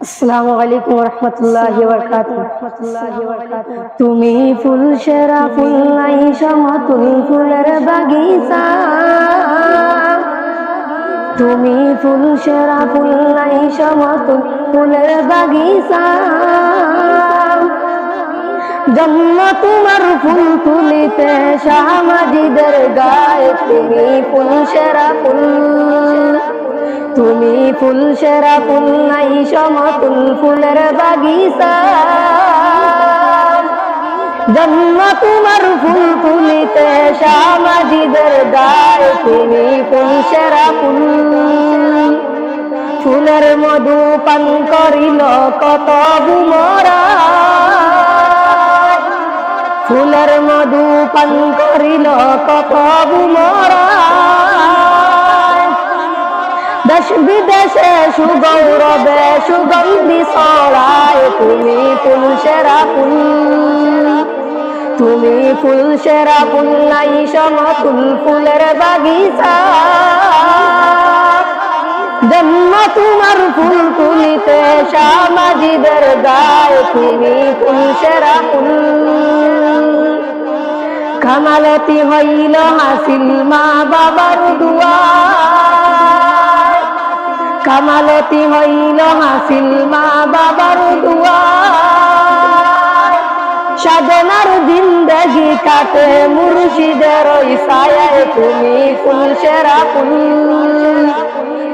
আসসালামু আলাইকুম রহমতুল্লাহি তুমি ফুল সেরা ফুল নাই সমতুল ফুলের বাগিচা। তুমি ফুল সেরা ফুল নাই সমতুল ফুলের বাগিচা। জন্ম তোমার ফুল তুলিতে সামাজিদের গায়ে তুমি ফুল সেরা ফুল। তুমি ফুল সেরা, ফুল নাই সমতুল ফুলের বাগিচা। জন্ম তোমার ফুল ফুলিতে, সামাজিদের গায়ে তুমি ফুল সেরা, ফুল ফুলের মধু পান করিল, কত বুমরা ফুলের মধু পান করিল, কত বুমরা দেশ বিদেশে সুগৌরবে, সুগন্ধি ছড়ায়। তুমি ফুল সেরা ফুল। তুমি ফুল সেরা ফুল নাই সমতুল ফুলের বাগিচা। জন্ম তোমার ফুল তুলিতে সামাজিদের গায়ে তুমি ফুল সেরা ফুল। কামালতি হইল হাসিল মা বাবার দুয়া। কামালতি হইল হাসিল মা বাবার দুয়া। সাধনার জিন্দগি কাটে মুর্শিদের ইসায় তুমি ফুল, সেরা ফুল,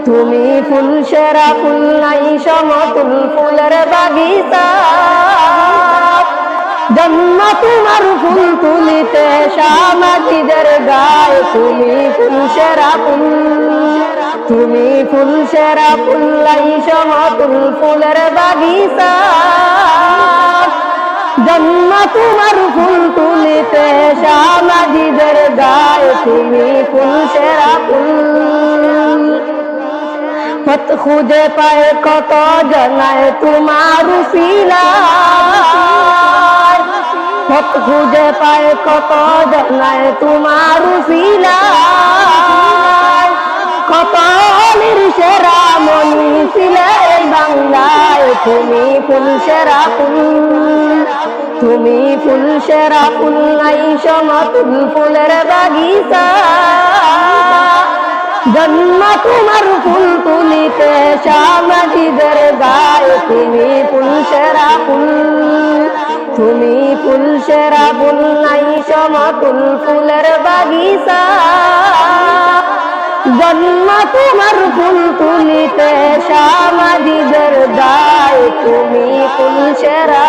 তুমি ফুল, সেরা ফুল, নাই সমতুল ফুলের বাগিচা। জন্ম তোমার ফুল তুলিতে সামাজিদের গায়ে, তুমি ফুল, সেরা ফুল তুমি ফুল সেরা ফুল নাই সমতুল ফুলের বাগিচা। জন্ম তোমার ফুল তুলিতে সামাজিদের গায়ে তুমি ফুল সেরা ফুল। পথ খুঁজে পায় কত জনায় তোমার শিলায় পথ খুঁজে পায় কত জনায় তোমার শিলায় তুমি ফুল সেরা ফুল, তুমি ফুল সেরা ফুল নাই সমতুল ফুলের বাগিচা। জন্ম তোমার ফুল তুলিতে সামাজিদের গায়ে তুমি ফুল সেরা ফুল, তুমি ফুল সেরা ফুল নাই সমতুল ফুলের বাগিচা। জন্ম তোমার ফুল তুলিতে সামাজিদের তুমি তুমি সেরা